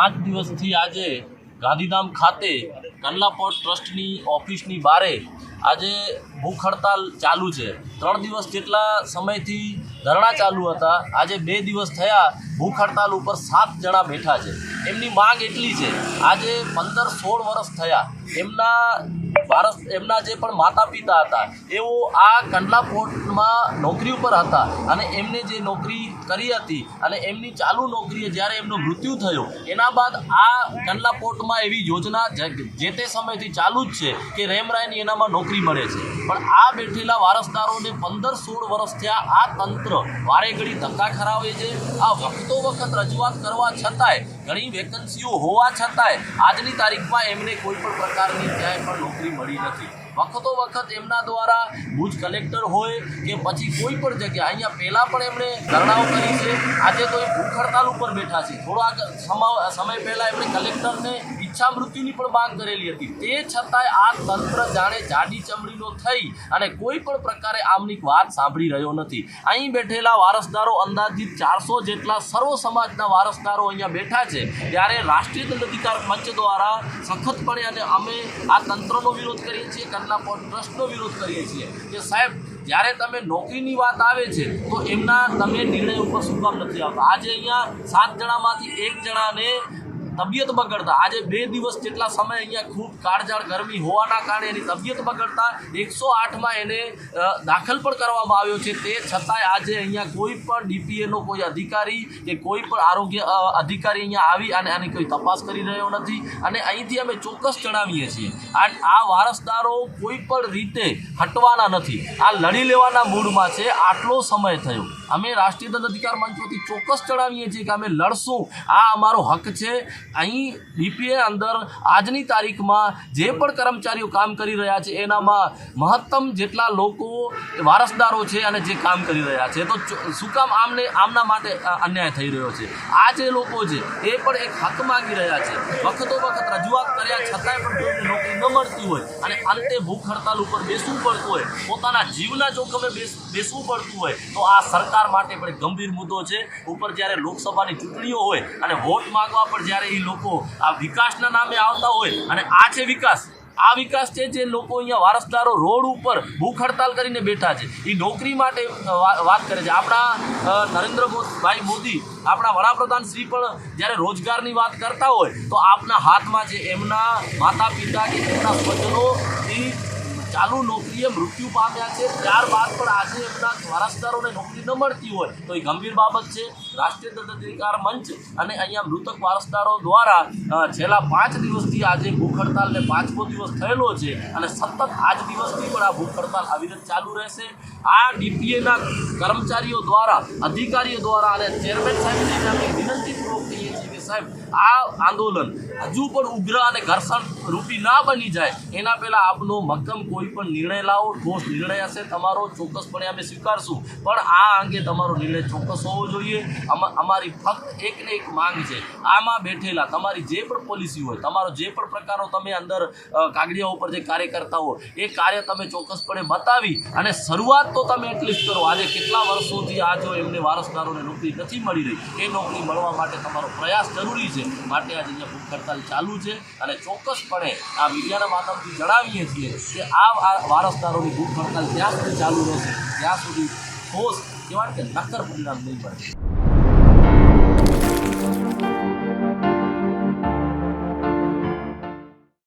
પાંચ દિવસથી આજે ગાંધીધામ ખાતે કંડલા પોર્ટ ટ્રસ્ટની ઓફિસની બારે આજે ભૂખ હડતાલ ચાલુ છે. ત્રણ દિવસ જેટલા સમયથી ધરણા ચાલુ હતા, આજે બે દિવસ થયા ભૂખ હડતાલ ઉપર સાત જણા બેઠા છે. એમની માંગ એટલી છે, આજે પંદર સોળ વર્ષ થયા. એમના ભારત એમના જે પણ માતા પિતા હતા, એઓ આ કંડલા પોર્ટમાં નોકરી ઉપર હતા અને એમને જે નોકરી કરી હતી અને એમની ચાલુ નોકરીએ જ્યારે એમનું મૃત્યુ થયું, એના બાદ આ કંડલા પોર્ટમાં એવી યોજના જે- તે સમયથી ચાલુ જ છે કે રેમરાયની એનામાં નોકરી મળે છે. પણ આ બેઠેલા વારસદારોને પંદર સોળ વર્ષ થયા આ તંત્ર વારે ઘડી ધક્કા ખરાવે છે. આ વખતો વખત રજૂઆત કરવા છતાંય ઘણી વેકન્સીઓ હોવા છતાંય આજની તારીખમાં એમને કોઈ પણ પ્રકારની ક્યાંય પણ નોકરી મળી નથી. વખતો વખત એમના દ્વારા ભુજ કલેક્ટર હોય કે પછી કોઈ પણ જગ્યા અહીંયા પહેલાં પણ એમણે ધરણાઓ કરી છે. આજે તો એ ભૂખ હડતાલ ઉપર બેઠા છે. સમા, સમય પહેલાં એમણે કલેક્ટરને ઈચ્છા મૃત્યુની પણ માંગ કરેલી હતી. તે છતાંય આ તંત્ર જાણે જાડી ચમડીનો થઈ અને કોઈ પણ પ્રકારે આમની વાત સાંભળી રહ્યો નથી. અહીં બેઠેલા વારસદારો અંદાજિત ચારસો જેટલા સર્વ સમાજના વારસદારો અહીંયા બેઠા છે. ત્યારે રાષ્ટ્રીય દંડ અધિકાર મંચ દ્વારા સખતપણે અને અમે આ તંત્રનો વિરોધ કરીએ છીએ. પોર્ટ ટ્રસ્ટનો વિરોધ કરીએ છીએ કે સાહેબ, જ્યારે તમે નોકરીની વાત આવે છે, તો એમના તમે નિર્ણય ઉપર શું કામ નથી આવતા? આજે અહીંયા સાત જણામાંથી એક જણાને તબિયત બગડતા. આજે બે દિવસ જેટલા સમય અહીંયા ખૂબ કાળઝાળ ગરમી હોવાના કારણે એની તબિયત બગડતા. એકસો આઠમાં એને દાખલ પણ કરવામાં આવ્યો છે. તે છતાંય આજે અહીંયા કોઈ પણ ડીપીએનો કોઈ અધિકારી કે કોઈ પણ આરોગ્ય અધિકારી અહીંયા આવી અને આની કોઈ તપાસ કરી રહ્યો નથી. અને અહીંથી અમે ચોક્કસ જણાવીએ છીએ, આ આ વારસદારો કોઈ પણ રીતે હટવાના નથી. આ લડી લેવાના મૂડમાં છે. આટલો સમય થયો. અમે રાષ્ટ્રીય દંડ અધિકાર મંચ ચોક્કસ જણાવીએ છીએ કે અમે લડશું. આ અમારો હક છે. અહીં ડીપીએ અંદર આજની તારીખમાં જે પણ કર્મચારીઓ કામ કરી રહ્યા છે, એનામાં મહત્તમ જેટલા લોકો વારસદારો છે અને જે કામ કરી રહ્યા છે. તો શું કામ આમને, આમના માટે અન્યાય થઈ રહ્યો છે? આ જે લોકો છે, એ પણ એક હક માંગી રહ્યા છે. વખતો વખત રજૂઆત કર્યા છતાંય પણ કોઈને નોકરી ન મળતી હોય અને અંતે ભૂખ હડતાલ ઉપર બેસવું પડતું હોય, પોતાના જીવના જોખમે બેસ, બેસવું પડતું હોય, તો આ સરકાર માટે પણ ગંભીર મુદ્દો છે. ઉપર જ્યારે લોકસભાની ચૂંટણીઓ હોય અને વોટ માંગવા પર જ્યારે લોકો આ વિકાસના નામે આવતા હોય અને આ છે વિકાસ. આ વિકાસ છે જે લોકો અહીંયા વારસદારો રોડ ઉપર ભૂખ હડતાલ કરીને બેઠા છે. એ નોકરી માટે વાત કરે છે. આપણા નરેન્દ્રભાઈ નરેન્દ્ર ભાઈ મોદી, આપણા વડાપ્રધાન શ્રી પણ જ્યારે રોજગારની વાત કરતા હોય, તો આપના હાથમાં છે એમના માતા પિતા કે એમના સ્વજનો એ ચાલુ નોકરીએ મૃત્યુ પામ્યા છે. ત્યારબાદ પણ આજે એમના વારસદારોને નોકરી ન મળતી હોય તો એ ગંભીર બાબત છે. રાષ્ટ્રીય દત્તાધિકાર મંચ અને અહીંયા મૃતક વારસદારો દ્વારા છેલ્લા પાંચ દિવસથી આજે ભૂખ હડતાલને પાંચમો દિવસ થયેલો છે અને સતત આજ દિવસથી પણ આ ભૂખ હડતાલ અવિરત ચાલુ રહેશે. આ ડીપીએના કર્મચારીઓ દ્વારા, અધિકારીઓ દ્વારા અને ચેરમેન સાહેબને વિનંતીપૂર્વક કહીએ છીએ કે સાહેબ, આ આંદોલન હજુ પણ ઉગ્ર અને ઘર્ષણ રૂપી ના બની જાય, એના પહેલાં આપનો મક્કમ કોઈ પણ નિર્ણય લાવો, ઠોસ નિર્ણય હશે, તમારો ચોક્કસપણે અમે સ્વીકારશું. પણ આ અંગે તમારો નિર્ણય ચોક્કસ હોવો જોઈએ. અમા- અમારી ફક્ત એક ને એક માંગ છે. આમાં બેઠેલા, તમારી જે પણ પોલિસી હોય, તમારો જે પણ પ્રકારનો તમે અંદર કાગડિયા ઉપર જે કાર્ય કરતા હો, એ કાર્ય તમે ચોક્કસપણે બતાવી અને શરૂઆત તો તમે એટલીસ્ટ કરો. આજે કેટલા વર્ષોથી આ જો એમને વારસદારોને નોકરી નથી મળી રહી, એ નોકરી મળવા માટે તમારો પ્રયાસ જરૂરી છે. માટે આજે અહીંયા ભૂખ હડતાલ ચાલુ છે અને ચોક્કસપણે આ મીડિયાના માધ્યમથી જણાવીએ છીએ કે આ વારસદારોની ભૂખ હડતાલ ત્યાં સુધી ચાલુ રહેશે. ત્યાં સુધી ઠોસ કહેવાય કે નક્કર પરિણામ નહીં મળે.